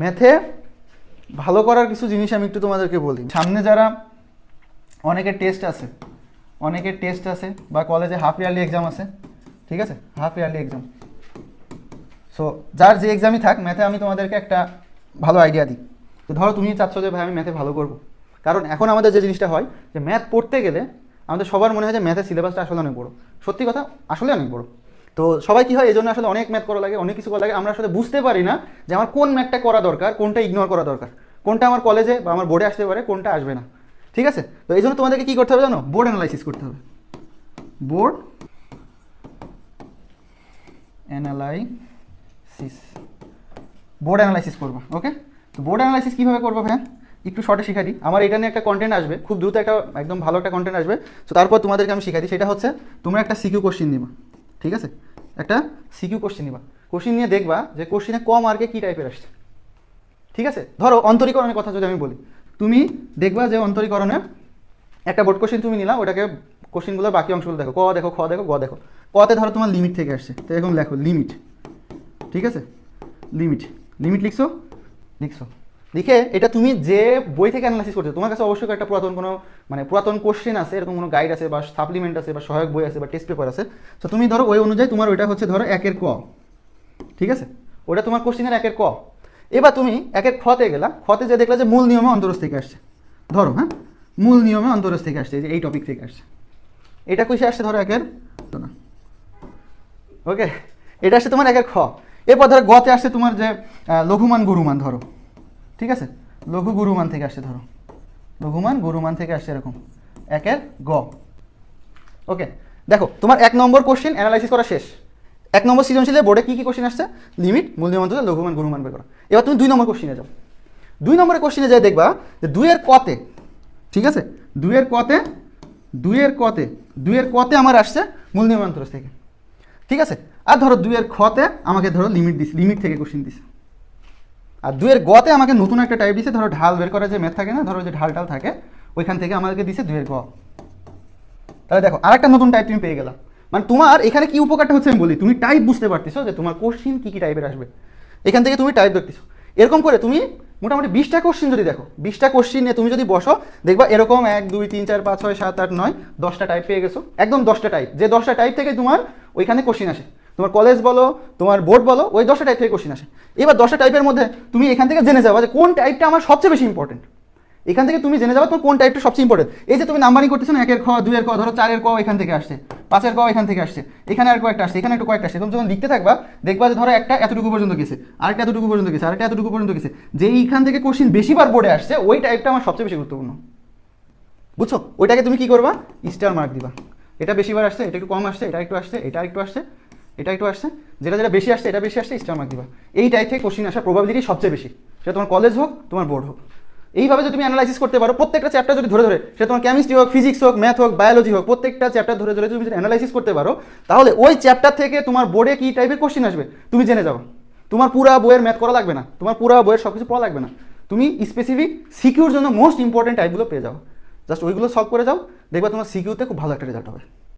ম্যাথে ভালো করার কিছু জিনিস আমি একটু তোমাদেরকে বলি। সামনে যারা অনেকের টেস্ট আছে, অনেকের টেস্ট আছে বা কলেজে হাফ ইয়ারলি এক্সাম আছে, ঠিক আছে? হাফ ইয়ারলি এক্সাম সো যার যে এক্সামই থাক, ম্যাথে আমি তোমাদেরকে একটা ভালো আইডিয়া দিই। তো ধরো তুমি চাচ্ছ যে, ভাই, আমি ম্যাথে ভালো করব। কারণ এখন আমাদের যে জিনিসটা হয়, যে ম্যাথ পড়তে গেলে আমাদের সবার মনে হয় যে ম্যাথের সিলেবাসটা আসলে অনেক বড়। সত্যি কথা, আসলে অনেক বড়। তো সবাই কি হয় এই জন্য আসলে অনেক ম্যাথ করা লাগে, অনেক কিছু করা লাগে। আমরা আসলে বুঝতে পারি না যে আমার কোন ম্যাথটা করা দরকার, কোনটা ইগনোর করা দরকার। কোনটা আমার কলেজে বা আমার বোর্ডে আসতে পারে, কোনটা আসবে না। ঠিক আছে? তো এই জন্য তোমাদেরকে কী করতে হবে জানো? বোর্ড অ্যানালাইসিস করতে হবে। বোর্ড অ্যানালাইসিস বোর্ড অ্যানালাইসিস করবা ওকে তো বোর্ড অ্যানালাইসিস কীভাবে করব ভ্যান একটু শর্টে শিখাই দিই। আমার এটা নিয়ে একটা কন্টেন্ট আসবে, খুব দ্রুত একটা, একদম ভালো একটা কন্টেন্ট আসবে। তো তারপর তোমাদেরকে আমি শিখাই দিই। সেটা হচ্ছে, তোমরা একটা সিকিউ কোশ্চিন নিবা। ঠিক আছে? একটা সিকিউ কোশ্চিন নিবা। কোশ্চিন নিয়ে দেখবা যে কোশ্চিনে কম মার্কে কী টাইপের আসছে। ঠিক আছে? ধরো অন্তরীকরণের কথা যদি আমি বলি। তুমি দেখবা যে অন্তরীকরণের একটা বোর্ড কোশ্চিন তুমি নিলা, ওটাকে কোশ্চিনগুলোর বাকি অংশগুলো দেখো। ক দেখো, খ দেখো, গ দেখো। কতে ধরো তোমার লিমিট থেকে আসছে। তো এরকম লেখো লিমিট ঠিক আছে? লিমিট লিমিট লিখছো? লিখছো। লিখে এটা তুমি যে বই থেকে অ্যানালাইসিস করছ, তোমার কাছে অবশ্যই একটা পুরাতন কোনো মানে পুরাতন কোশ্চেন আছে, এরকম কোনো গাইড আছে বা সাপ্লিমেন্ট আছে বা সহায়ক বই আছে বা টেস্ট পেপার আছে। তো তুমি ধরো ওই অনুযায়ী তোমার ওইটা হচ্ছে ধরো একের ক। ঠিক আছে? ওটা তোমার কোশ্চেনের একের ক। এবার তুমি একের খতে গেলা খতে যে দেখলা যে মূল নিয়মে অন্তরস থেকে আসছে। ধরো হ্যাঁ? মূল নিয়মে অন্তরস থেকে আসছে যে এই টপিক থেকে আসছে। এটা কিসে আসছে ধরো একের? না ওকে এটা আসছে তোমার একের খ। এরপর ধরো গতে আসছে তোমার যে লঘুমান গুরুমান ধরো। ঠিক আছে? লঘু গুরুমান থেকে আসছে, ধরো। লঘুমান গুরুমান থেকে আসছে এরকম। একের গ। ওকে, দেখো, তোমার এক নম্বর কোশ্চেন অ্যানালাইসিস করা শেষ। এক নম্বর সৃজনশীলের বোর্ডে কী কী কোশ্চেন আসছে? লিমিট মূল্য মন্ত্র লঘুমান, গুরুমান বের করা। এবার তুমি দুই নম্বর কোশ্চেনে যাও। দুই নম্বরের কোশ্চেনে যাই দেখবা যে দুইয়ের কতে, ঠিক আছে? দুইয়ের কতে দুইয়ের কতে দুইয়ের কতে আমার আসছে মূল নিয়মন্ত্র থেকে। ঠিক আছে? আর ধরো দুইয়ের খতে আমাকে ধরো লিমিট দিস লিমিট থেকে কোশ্চেন দিছে। আর দুয়ের গতে আমাকে নতুন একটা টাইপ দিছে, ধরো ঢাল বের করা যে মেথ থাকে না, ধরো যে ঢাল টাল থাকে, ওইখান থেকে আমাদেরকে দিছে দুয়ের গ। তাহলে দেখো, আরেকটা নতুন টাইপ তুমি পেয়ে গেলাম মানে তোমার এখানে কি উপকারটা হচ্ছে আমি বলি, তুমি টাইপ বুঝতে পারতেছো যে তোমার কোশ্চিন কী কী টাইপের আসবে। এখান থেকে তুমি টাইপ দেখতেছো এরকম করে তুমি মোটামুটি বিশটা কোশ্চিন যদি দেখো, বিশটা কোশ্চিন নিয়ে তুমি যদি বসো, দেখবা এরকম এক, দুই, তিন, চার, পাঁচ, ছয়, সাত, আট, নয়, দশটা টাইপ পেয়ে গেছো। একদম দশটা টাইপ যে দশটা টাইপ থেকে তোমার ওইখানে কোশ্চিন আসে। তোমার কলেজ বলো, তোমার বোর্ড বলো, ওই দশটা টাইপ থেকে কোশ্চিন আসে। এবার দশটা টাইপের মধ্যে তুমি এখান থেকে জেনে যাবা যে কোন টাইপটা আমার সবচেয়ে বেশি ইম্পর্টেন্ট এখান থেকে তুমি জেনে যাবে তোমার কোন টাইপটা সবচেয়ে ইম্পর্টেন্ট এই যে তুমি নাম্বারিং করতেছো না, একের খ, দুইয়ের ক ধরো চারের ক এখান থেকে আসছে, পাঁচের ক এখান থেকে আসছে, এখানে আর কয়েকটা আসছে, এখানে একটু কয়েকটা আসছে। তুমি যখন লিখতে থাকবা, দেখবা যে ধরো একটা এতটুকু পর্যন্ত গেছে, আরেকটা এতটুকু পর্যন্ত গেছে, আরেকটা এতটুকু পর্যন্ত গেছে। যে এইখান থেকে কোশ্চিন বেশিবার বোর্ডে আসছে, ওই টাইপটা আমার সবচেয়ে বেশি গুরুত্বপূর্ণ। বুঝছ? ওইটাকে তুমি কি করবা? স্টার মার্ক দিবা। এটা বেশিবার আসছে, এটা একটু কম আসছে, এটা একটু আসছে, এটা একটু আসছে। এটা একটু আসছে। যেটা যেটা বেশি আসছে, এটা বেশি আসছে স্টার মার্ক দিবা। এই টাইপ থেকে কোশ্চিন আসার প্রবাবিলিটি সবচেয়ে বেশি। সেটা তোমার কলেজ হোক, তোমার বোর্ড হোক। এইভাবে যদি তুমি অ্যানালাইসিস করতে পারো, প্রত্যেকটা চ্যাপ্টার যদি ধরে ধরে, সেটা তোমার কেমিস্ট্রি হোক ফিজিক্স হোক ম্যাথ হোক বায়োলজি হোক, প্রত্যেকটা চ্যাপ্টার ধরে ধরে তুমি যদি অ্যানালাইসিস করতে পারো, তাহলে ওই চ্যাপ্টার থেকে তোমার বোর্ডে কী টাইপের কোশ্চিন আসবে, তুমি জেনে যাও। তোমার পুরা বইয়ের ম্যাথ করা লাগবে না। তোমার পুরা বইয়ের সব কিছু পড়া লাগবে না। তুমি স্পেসিফিক সিকিউর জন্য মোস্ট ইম্পর্টেন্ট টাইপগুলো পেয়ে যাও। জাস্ট ওইগুলো সলভ করে যাও, দেখবা তোমার সিকিউতে খুব ভালো একটা রেজাল্ট হবে।